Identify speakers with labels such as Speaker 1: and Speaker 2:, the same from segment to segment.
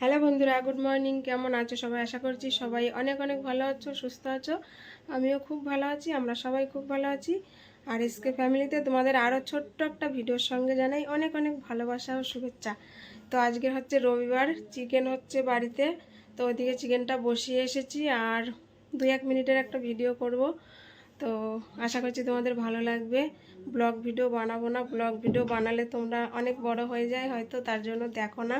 Speaker 1: Hello বন্ধুরা, good morning. কেমন আছো সবাই? আশা করছি সবাই অনেক অনেক ভালো আছো, সুস্থ আছো। আমিও খুব ভালো আছি, আমরা সবাই খুব ভালো আছি। আর এসকে ফ্যামিলিতে তোমাদের আরও ছোট্ট একটা ভিডিওর সঙ্গে জানাই অনেক অনেক ভালোবাসা ও শুভেচ্ছা। তো আজকে হচ্ছে রবিবার, চিকেন হচ্ছে বাড়িতে। তো ওদিকে চিকেনটা বসিয়ে এসেছি আর দু এক মিনিটের একটা ভিডিও করব। তো আশা করছি তোমাদের ভালো লাগবে। ব্লগ ভিডিও বানাবো না, ব্লগ ভিডিও বানালে তোমরা অনেক বড় হয়ে যায়, হয়তো তার জন্য দেখো না।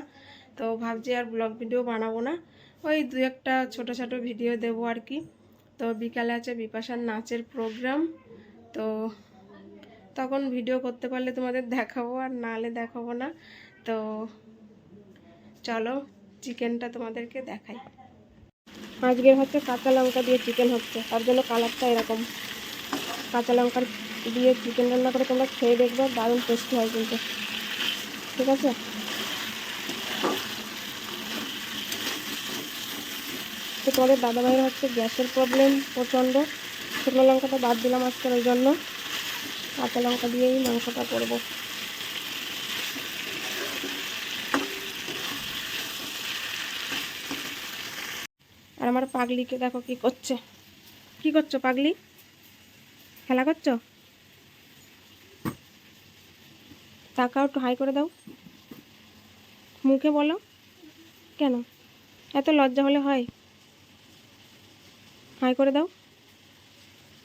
Speaker 1: তো ভাবছি আর ব্লগ ভিডিও বানাবো না। ওই দু একটা ছোটো ছোটো ভিডিও দেবো আর কি। তো বিকালে আছে বিপাশার নাচের প্রোগ্রাম তো তখন ভিডিও করতে পারলে তোমাদের দেখাবো আর নাহলে দেখাবো না। তো চলো চিকেনটা তোমাদেরকে দেখাই। আজকের হচ্ছে কাঁচা লঙ্কা দিয়ে চিকেন হচ্ছে। তার জন্য কালারটা এরকম। কাঁচা লঙ্কার দিয়ে চিকেন রান্না করে তোমরা খেয়ে দেখবে, দারুণ টেস্টি হয় কিন্তু। ঠিক আছে? তো তোমাদের দাদাভাইয়ের হচ্ছে গ্যাসের প্রবলেম প্রচণ্ড। শুকনো লঙ্কাটা বাদ দিলাম আজকের ওই জন্য। কাঁচা লঙ্কা দিয়েই মাংসটা করব। আর আমার পাগলিকে দেখো কি করছে। কি করছ পাগলি? খেলা করছ? তাকাও একটু হাই করে দাও। মুখে বলো। কেন? এত লজ্জা হলে হয়। হাই করে দাও।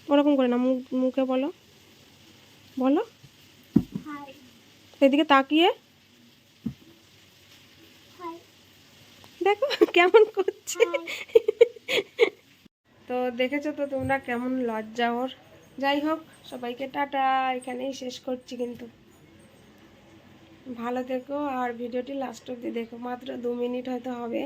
Speaker 1: ওরকম করে না মুখ মুখে বলো। বলো। এদিকে তাকিয়ে। দেখো কেমন করছে। তো দেখেছ তো তোমরা কেমন লজ্জা ওর। যাই হোক সবাইকে টাটা। এখানেই শেষ করছি কিন্তু। ভালো থেকো আর ভিডিওটি লাস্ট অব্দি দেখো। মাত্র দু মিনিট হয়তো হবে।